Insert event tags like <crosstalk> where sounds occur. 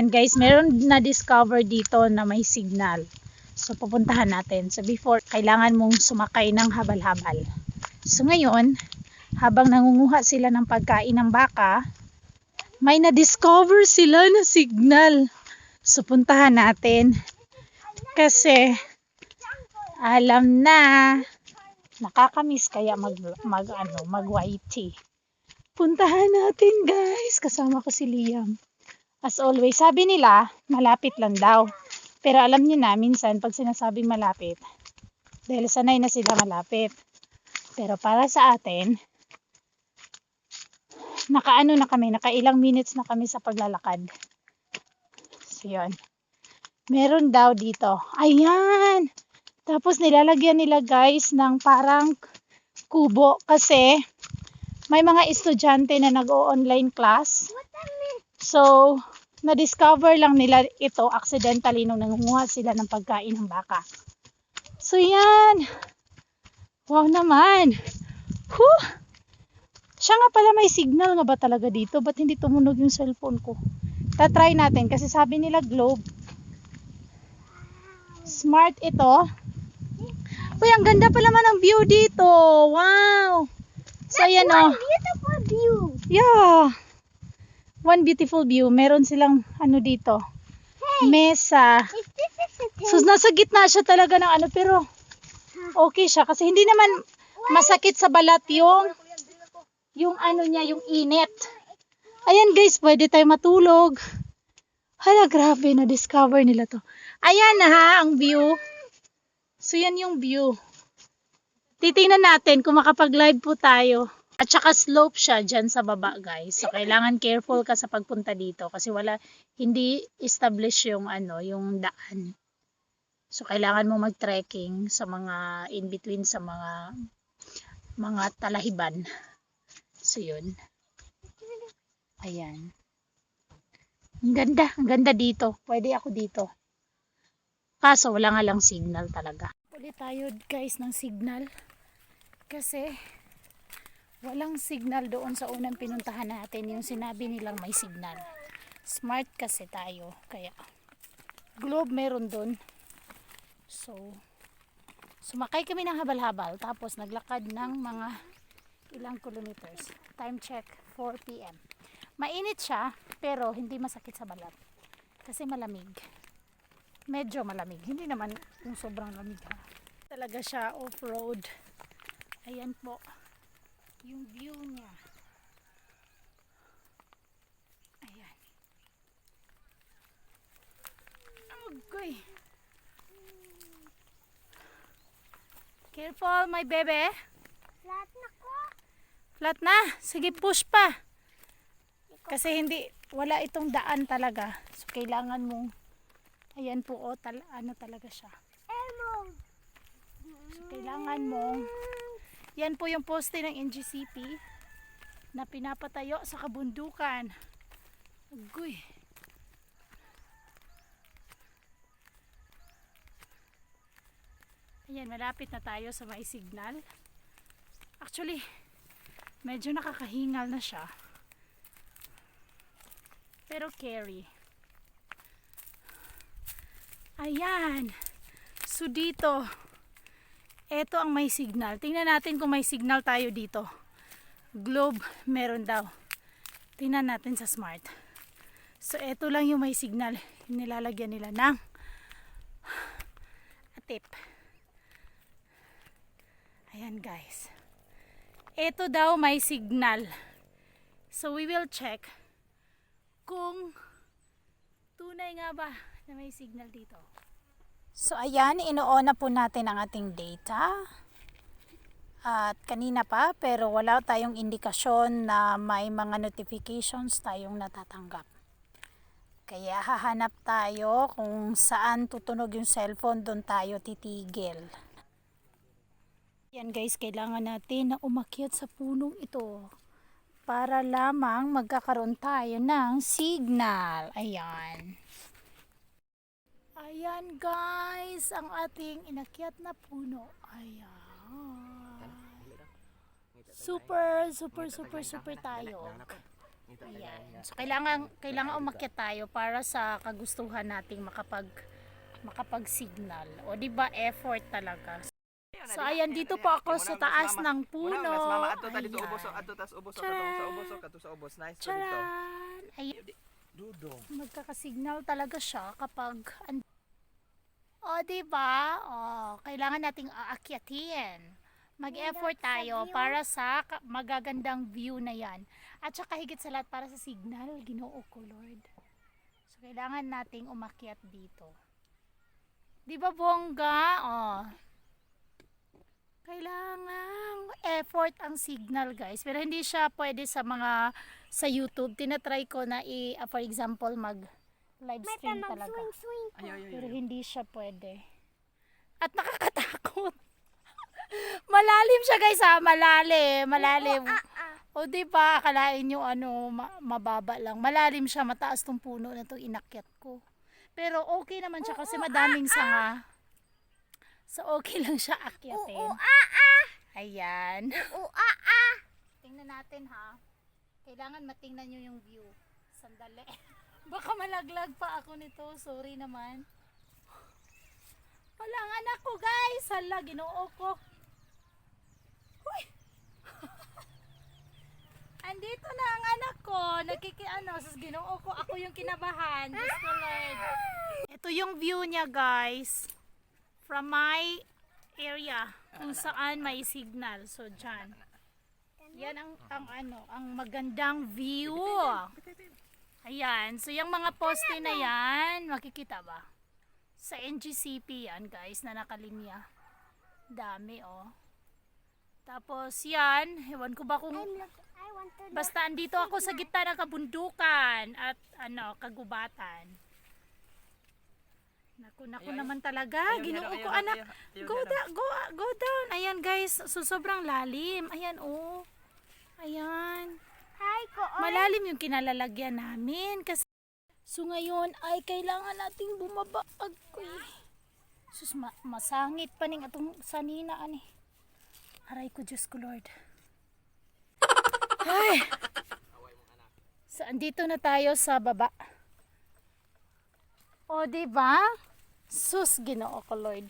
Yan guys, meron na-discover dito na may signal. So pupuntahan natin. So before, kailangan mong sumakay ng habal-habal. So ngayon, habang nangunguha sila ng pagkain ng baka, may na-discover sila na signal. So puntahan natin. Kasi alam na nakakamiss kaya mag mag ano, mag YT. Puntahan natin guys. Kasama ko si Liam. As always, sabi nila, malapit lang daw. Pero alam niyo na, minsan pag sinasabing malapit, dahil sanay na sila malapit. Pero para sa atin, nakaano na kami, nakailang minutes na kami sa paglalakad. So, yun. Meron daw dito. Ayan! Tapos nilalagyan nila guys ng parang kubo kasi may mga estudyante na nag-o-online class. So, na-discover lang nila ito accidentally nung nangunguha sila ng pagkain ng baka. So, yan. Wow naman. Whew. Siya nga pala may signal nga ba talaga dito? Ba't hindi tumunog yung cellphone ko? Tatry natin kasi sabi nila globe. Smart ito. Uy, ang ganda pa naman ng view dito. Wow. So, ayan o. Beautiful view. Yeah. One beautiful view. Meron silang ano dito. Mesa. So, nasa gitna siya talaga ng ano. Pero, okay siya. Kasi hindi naman masakit sa balat yung yung ano niya, yung init. Ayan guys, pwede tayo matulog. Hala, grabe. Na-discover nila to. Ayan na ha, ang view. So, yan yung view. Titingnan natin kung makapag-live po tayo. At saka slope siya dyan sa baba guys. So kailangan careful ka sa pagpunta dito kasi wala hindi establish yung ano, yung daan. So kailangan mo mag-trekking sa mga in between sa mga mga talahiban. So yun. Ayan. Ang ganda, ang ganda dito. Pwede ako dito. Kaso wala nga lang signal talaga. Ulit tayo guys ng signal. Kasi walang signal doon sa unang pinuntahan natin. Yung sinabi nilang may signal. Smart kasi tayo. Kaya globe meron doon. So sumakay kami ng habal-habal. Tapos naglakad ng mga ilang kilometers. Time check 4pm mainit siya pero hindi masakit sa balat. Kasi malamig. Medyo malamig. Hindi naman yung sobrang lamig ha? Talaga siya off-road. Ayan po yung view niya. Ayan. Agoy. Careful, my baby. Flat na ko. Flat na. Sige, push pa. Kasi hindi, wala itong daan talaga. So, kailangan mong, ayan po, oh, tal ano talaga siya. So, kailangan mong, yan po yung poste ng NGCP na pinapatayo sa kabundukan. Agoy. Ayan, malapit na tayo sa may signal. Actually, medyo nakakahingal na siya. Pero carry. Ayan. So dito, ito ang may signal. Tingnan natin kung may signal tayo dito. Globe, meron daw. Tingnan natin sa smart. So, ito lang yung may signal. Nilalagyan nila ng atip. Ayan guys. Ito daw may signal. So, we will check kung tunay nga ba na may signal dito. So ayan, inuon na po natin ang ating data. At kanina pa, pero wala tayong indikasyon na may mga notifications tayong natatanggap. Kaya hahanap tayo kung saan tutunog yung cellphone, doon tayo titigil. Yan guys, kailangan natin na umakyat sa punong ito para lamang magkakaroon tayo ng signal. Ayan. Ayan guys, ang ating inakyat na puno. Ayan. Super, super, super, super tayo. Ayan. So kailangan kailangan umakyat tayo para sa kagustuhan nating makapag makapag-signal. O di ba effort talaga. So ayan dito po ako sa taas ng puno. Ayan. Charan! Ayun, Dudong. magkakasignal talaga siya kapag O, di ba? O, kailangan nating aakyatin. Mag-effort tayo para sa magagandang view na yan. At saka higit sa lahat para sa signal, ginoo ko, Lord. So, kailangan nating umakyat dito. Di ba, bongga? O. Kailangan effort ang signal, guys. Pero hindi siya pwede sa mga sa YouTube. Tinatry ko na i, ah, for example, mag live May stream talaga. mag-swing swing ko. Ayo ayo. Pero hindi siya pwede. At nakakatakot. <laughs> malalim siya guys ha, malalim, malalim. Ah, ah. O di ba akalain nyo ano, ma- mababa lang. Malalim siya, mataas tong puno na to inakyat ko. Pero okay naman siya kasi madaming sanga. So okay lang siya akyatin. Oo, ah, ah. Ayan. <laughs> Oo, ah, ah. Tingnan natin ha. Kailangan matingnan nyo yung view. Sandali. <laughs> Baka malaglag pa ako nito. Sorry naman. Wala ang anak ko guys. Hala, ginoo ko. Uy! Andito na ang anak ko. Nakiki ano, sa ginoo ko. Ako yung kinabahan. Diyos. Ito yung view niya guys. From my area. Kung saan may signal. So, dyan. Yan ang, ang ano, ang magandang view. Ayan. So, yung mga poste na yan, makikita ba? Sa NGCP yan, guys, na nakalinya. Dami, oh. Tapos, yan. Ewan ko ba kung... Basta andito ako sa gitna ng kabundukan at ano, kagubatan. Naku, naku naman talaga. Ginoo ko anak. Go, da, go, go down. Ayan guys, so sobrang lalim. Ayan oh. Ayan. Hi ko. oh. Malalim yung kinalalagyan namin kasi So ngayon ay kailangan nating bumaba agoy. Sus ma- masangit pa ning atong sanina ani. Aray ko Diyos ko Lord. Ay. So andito na tayo sa baba. O di ba? Sus Ginoo ko Lord.